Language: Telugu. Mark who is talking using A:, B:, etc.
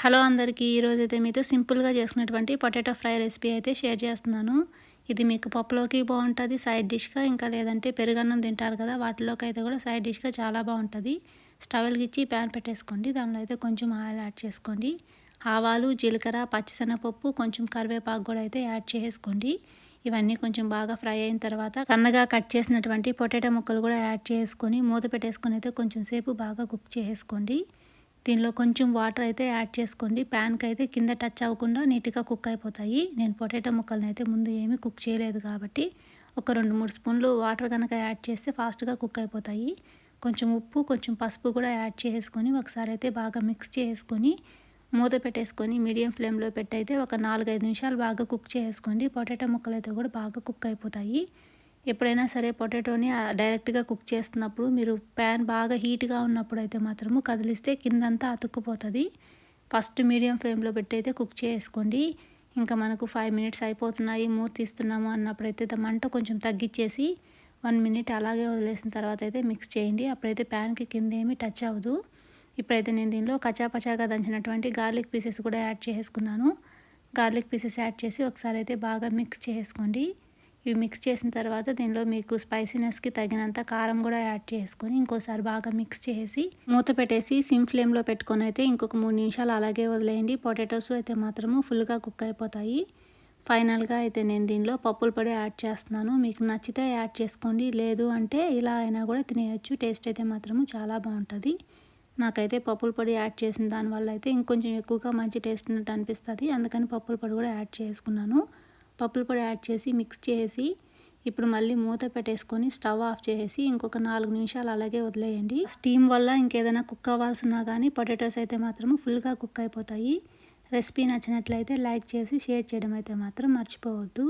A: హలో అందరికీ ఈరోజు అయితే మీతో సింపుల్గా చేసుకున్నటువంటి పొటాటో ఫ్రై రెసిపీ అయితే షేర్ చేస్తున్నాను. ఇది మీకు పప్పులోకి బాగుంటుంది సైడ్ డిష్గా ఇంకా లేదంటే పెరుగన్నం తింటారు కదా వాటిలోకి అయితే కూడా సైడ్ డిష్గా చాలా బాగుంటుంది. స్టవ్ వెలిగించి ప్యాన్ పెట్టేసుకోండి దానిలో అయితే కొంచెం ఆయిల్ యాడ్ చేసుకోండి. ఆవాలు జీలకర్ర పచ్చిశనగపప్పు కొంచెం కరివేపాకు కూడా అయితే యాడ్ చేసుకోండి. ఇవన్నీ కొంచెం బాగా ఫ్రై అయిన తర్వాత సన్నగా కట్ చేసినటువంటి పొటాటో ముక్కలు కూడా యాడ్ చేసుకొని మూత పెట్టేసుకొని అయితే కొంచెం సేపు బాగా కుక్ చేసుకోండి. దీనిలో కొంచెం వాటర్ అయితే యాడ్ చేసుకోండి. ప్యాన్కి అయితే కింద టచ్ అవ్వకుండా నీట్గా కుక్ అయిపోతాయి. నేను పొటాటో ముక్కలను అయితే ముందు ఏమీ కుక్ చేయలేదు కాబట్టి ఒక రెండు మూడు స్పూన్లు వాటర్ కనుక యాడ్ చేస్తే ఫాస్ట్గా కుక్ అయిపోతాయి. కొంచెం ఉప్పు కొంచెం పసుపు కూడా యాడ్ చేసుకొని ఒకసారి అయితే బాగా మిక్స్ చేసుకొని మూత పెట్టేసుకొని మీడియం ఫ్లేమ్లో పెట్టయితే ఒక నాలుగైదు నిమిషాలు బాగా కుక్ చేసుకోండి పొటాటో ముక్కలు అయితే కూడా బాగా కుక్ అయిపోతాయి. ఎప్పుడైనా సరే పొటాటోని డైరెక్ట్గా కుక్ చేస్తున్నప్పుడు మీరు ప్యాన్ బాగా హీట్గా ఉన్నప్పుడు అయితే మాత్రము కదిలిస్తే కిందంతా అతుక్కుపోతుంది. ఫస్ట్ మీడియం ఫ్లేమ్లో పెట్టి అయితే కుక్ చేసుకోండి. ఇంకా మనకు ఫైవ్ మినిట్స్ అయిపోతున్నాయి మూత తీస్తున్నాము అన్నప్పుడైతే మంట కొంచెం తగ్గించేసి వన్ మినిట్ అలాగే వదిలేసిన తర్వాత అయితే మిక్స్ చేయండి. అప్పుడైతే ప్యాన్కి కింద ఏమి టచ్ అవ్వదు. ఇప్పుడైతే నేను దీనిలో కచాపచాగా దంచినటువంటి గార్లిక్ పీసెస్ కూడా యాడ్ చేసుకున్నాను. గార్లిక్ పీసెస్ యాడ్ చేసి ఒకసారి అయితే బాగా మిక్స్ చేసుకోండి. ఇవి మిక్స్ చేసిన తర్వాత దీనిలో మీకు స్పైసీనెస్కి తగినంత కారం కూడా యాడ్ చేసుకొని ఇంకోసారి బాగా మిక్స్ చేసి మూత పెట్టేసి సిమ్ ఫ్లేమ్లో పెట్టుకొని అయితే ఇంకొక మూడు నిమిషాలు అలాగే వదిలేయండి. పొటాటోస్ అయితే మాత్రము ఫుల్గా కుక్ అయిపోతాయి. ఫైనల్గా అయితే నేను దీనిలో పప్పుల పొడి యాడ్ చేస్తున్నాను. మీకు నచ్చితే యాడ్ చేసుకోండి. లేదు అంటే ఇలా అయినా కూడా తినేయచ్చు. టేస్ట్ అయితే మాత్రము చాలా బాగుంటుంది. నాకైతే పప్పుల పొడి యాడ్ చేసిన దానివల్ల అయితే ఇంకొంచెం ఎక్కువగా మంచి టేస్ట్ ఉన్నట్టు అనిపిస్తుంది. అందుకని పప్పుల పొడి కూడా యాడ్ చేసుకున్నాను. పప్పుల పొడి యాడ్ చేసి మిక్స్ చేసి ఇప్పుడు మళ్ళీ మూత పెట్టేసుకొని స్టవ్ ఆఫ్ చేసి ఇంకొక నాలుగు నిమిషాలు అలాగే వదిలేయండి. స్టీమ్ వల్ల ఇంకేదైనా కుక్ అవ్వాల్సినా కానీ పొటాటోస్ అయితే మాత్రం ఫుల్గా కుక్ అయిపోతాయి. రెసిపీ నచ్చినట్లయితే లైక్ చేసి షేర్ చేయడం అయితే మాత్రం మర్చిపోవద్దు.